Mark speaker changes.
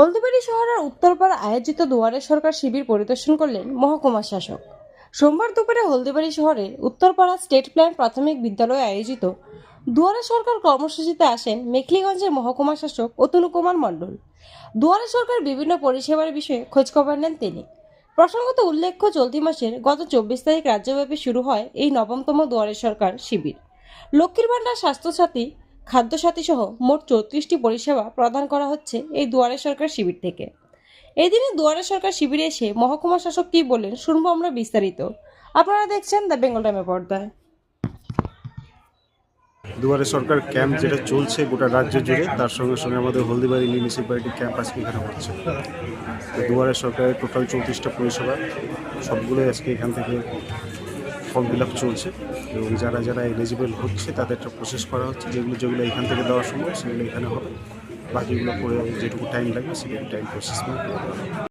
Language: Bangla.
Speaker 1: হলদিবাড়ি শহরের উত্তরপাড়া আয়োজিত দুয়ারে সরকার শিবির পরিদর্শন করলেন মহকুমা শাসক। সোমবার দুপুরে হলদিবাড়ি শহরের উত্তরপাড়া স্টেট প্ল্যান প্রাথমিক বিদ্যালয়ে আয়োজিত দুয়ারে সরকার কর্মসূচিতে আসেন মেখলিগঞ্জের মহকুমা শাসক অতনু কুমার মণ্ডল। দুয়ারে সরকার বিভিন্ন পরিষেবার বিষয়ে খোঁজখবর নেন তিনি। প্রসঙ্গত উল্লেখ্য, চলতি মাসের গত চব্বিশ তারিখ রাজ্যব্যাপী শুরু হয় এই নবমতম দুয়ারে সরকার শিবির। লক্ষ্মীর ভাণ্ডার স্বাস্থ্যসাথী খাদ্যসাথী সহ মোট চৌত্রিশটি পরিষেবা প্রদান করা হচ্ছে এই দুয়ারে সরকার শিবির থেকে। এদিনে দুয়ারে সরকার শিবিরে এসে মহকুমা শাসক কি বললেন শুনব আমরা বিস্তারিত। আপনারা দেখছেন দ্য বেঙ্গল টাইমে পর্দায়।
Speaker 2: দুয়ারে সরকার ক্যাম্প যেটা চলছে গোটা রাজ্য জুড়ে, তার সঙ্গে সঙ্গে আমাদের হলদিবাড়ি মিউনিসিপ্যালিটি ক্যাম্প আজকে এখানে হচ্ছে। তো দুয়ারে সরকারের টোটাল চৌত্রিশটা পরিষেবা, সবগুলোই আজকে এখান থেকে ফর্ম ফিল চলছে এবং যারা যারা এলিজিবল হচ্ছে, তাদেরটা প্রসেস করা হচ্ছে যেগুলো যেগুলো এখান থেকে দেওয়া সম্ভব, সেগুলো এখানে হবে বাকিগুলো করে যেটুকু টাইম লাগবে, সেটুকু টাইম প্রসেস করে।